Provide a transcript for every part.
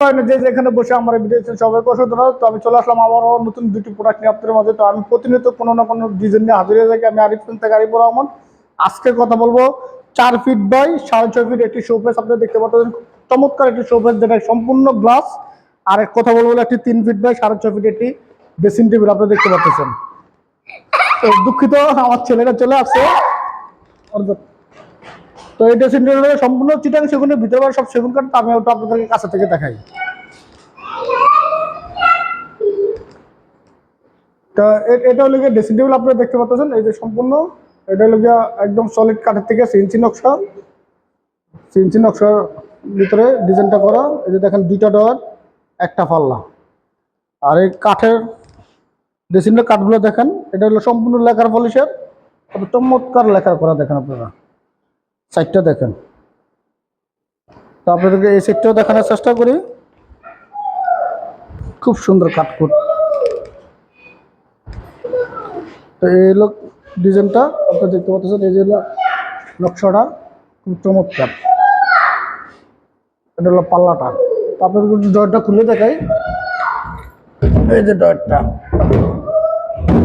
যে যেখানে বসে আমার ভিডিও দেখছেন সবাইকে অসংখ্য তো আমি চলে আসলাম আবারও নতুন দুটি প্রোডাক্ট নিয়ে আপনাদের মাঝে। তো আমি প্রতিনিয়ত কোনো না কোনো ডিজাইন নিয়ে হাজির হয়ে থাকি। আমি আরিফ থেকে আরিফুর রহমান। আজকে কথা বলব চার ফিট বাই সাড়ে ছয় ফিট একটি শোপেস আপনারা দেখতে পাচ্ছেন চমৎকার একটি শোপেস যেটা সম্পূর্ণ গ্লাস আর এক কথা বলব একটি তিন ফিট বাই সাড়ে ছয় ফিট একটি ড্রেসিং টেবিল আপনারা দেখতে পাচ্ছেন। তো দুঃখিত, আমার ছেলেটা চলে আসছে। তো এই ড্রেসিং টেবিলটা সম্পূর্ণ চিটাং সেগুনের ভিতরে সব সেগুন কাঠ আমি ওটা আপনাদেরকে কাছে থেকে দেখাই। তো এটা হলো গিয়ে ড্রেসিং টেবিল আপনারা দেখতে পাচ্ছেন, এই যে সম্পূর্ণ। এটা হলো গিয়ে একদম সলিড কাঠের থেকে সিনচি নকশা। সিনচি নকশার ভিতরে ডিজাইনটা করা। এই যে দেখেন দুইটা ডয়ার একটা পাল্লা। আর এই কাঠের ড্রেসিংয়ের কাঠগুলো দেখেন, এটা হলো সম্পূর্ণ লেখার পলিশের চমৎকার লেখার করা দেখেন আপনারা। সাইডটা দেখেন। তো আপনাদেরকে এই সাইডটাও দেখানোর চেষ্টা করি। খুব সুন্দর কাঠকুট তো এই হলো ডিজাইনটা, আপনারা দেখতে পাচ্ছেন, এই যে নকশাটা, খুব চমৎকার। এটা হলো পাল্লাটা। তো আপনাদের ডয়টা খুলে দেখাই। এই যে ডয়টা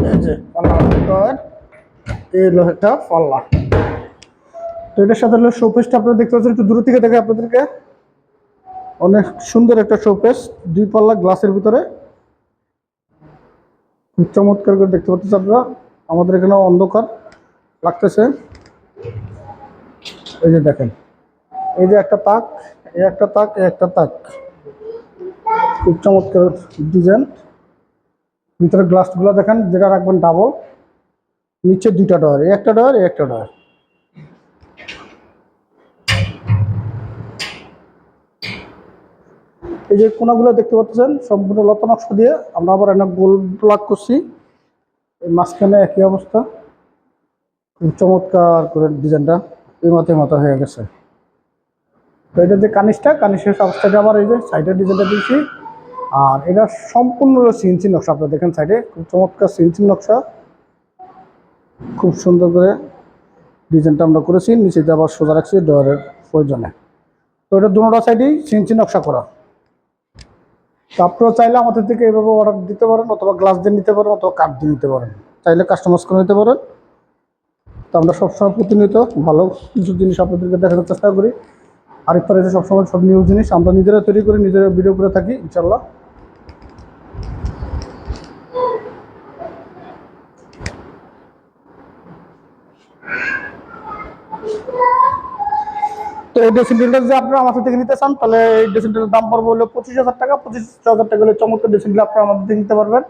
এই যে পাল্লা ডয়ের এই হলো একটা পাল্লা। তো এটার সাথে হলো শোপেসটা আপনারা দেখতে পাচ্ছেন, একটু দূর থেকে দেখে আপনাদেরকে। অনেক সুন্দর একটা শোপেস দুই পাল্লা গ্লাসের ভিতরে। খুব চমৎকার করে দেখতে পাচ্ছেন আপনারা, আমাদের এখানে অন্ধকার লাগতেছে। এই যে দেখেন, এই যে একটা তাক, এই একটা তাক, এই একটা তাক। খুব চমৎকার ডিজাইন। ভিতরে গ্লাসগুলো দেখেন, যেটা রাখবেন ডাবল নিচে দুইটা ডয়ার এই একটা ডয়ার এই একটা ডয়ার এই যে কোনাগুলো দেখতে পাচ্ছেন, সম্পূর্ণ লতা নকশা দিয়ে আমরা আবার একটা গোল ব্লক করছি। এই মাঝখানে একই অবস্থা। খুব চমৎকার করে ডিজাইনটা এই মতে মতো হয়ে গেছে। তো এটা যে কানিসটা কানিসের সাইডে আবার এই যে সাইডের ডিজাইনটা দিয়েছি। আর এটা সম্পূর্ণ সিনসি নকশা, আপনারা দেখেন সাইডে খুব চমৎকার সিনসি নকশা। খুব সুন্দর করে ডিজাইনটা আমরা করেছি নিচে আবার সোজা রাখছি ডয়ারের প্রয়োজনে। তো এটা দুটো সাইডেই সিনসি নকশা করা। তো আপনারা চাইলে আমাদের থেকে এইভাবে অর্ডার দিতে পারেন অথবা গ্লাস দিয়ে নিতে পারেন অথবা কাঠ দিয়ে নিতে পারেন। চাইলে কাস্টমাইজ করে নিতে পারেন। তো আমরা সবসময় প্রতিনিয়ত ভালো কিছু জিনিস আপনাদেরকে দেখানোর চেষ্টা করি। আরেক পরে সবসময় সব নিউ জিনিস, আমরা নিজেরা তৈরি করে, নিজেরা ভিডিও করে থাকি ইনশাল্লাহ তো এই ড্রেসিং টেবিলটা যদি আপনারা আমাদের থেকে নিতে চান, তাহলে এই ড্রেসিং টেবিলের দাম পড়বে হলো পঁচিশ হাজার টাকা। পঁচিশ হাজার টাকা হলে চমৎকার ড্রেসিং টেবিল আপনারা আমাদের থেকে নিতে পারবেন।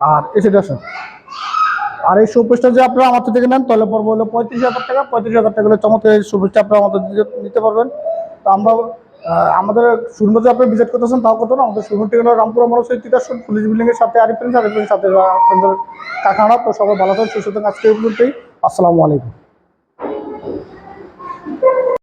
আর এসে আসুন আর এই শোপিসটা যদি আপনারা আমাদের থেকে নেন, তাহলে পড়বে হলো পঁয়ত্রিশ হাজার টাকা। পঁয়ত্রিশ হাজার টাকা হলে চমৎকার এই শোপিসটা আপনারা আমাদের নিতে পারবেন। তো আমরা আমাদের শোরুম যদি আপনি ভিজিট করতেছেন তাও করতে না আমাদের শোরুম ঠিকানা রামপুর আমার সেই তিতাসন পুলিশ বিল্ডিংয়ের সাথে আরিফেন্স আরিফেন্স সাথে আপনাদের কারখানা। তো সবাই ভালো থাকেন, সুস্থ আজকে এই পর্যন্তই। আসসালামু আলাইকুম।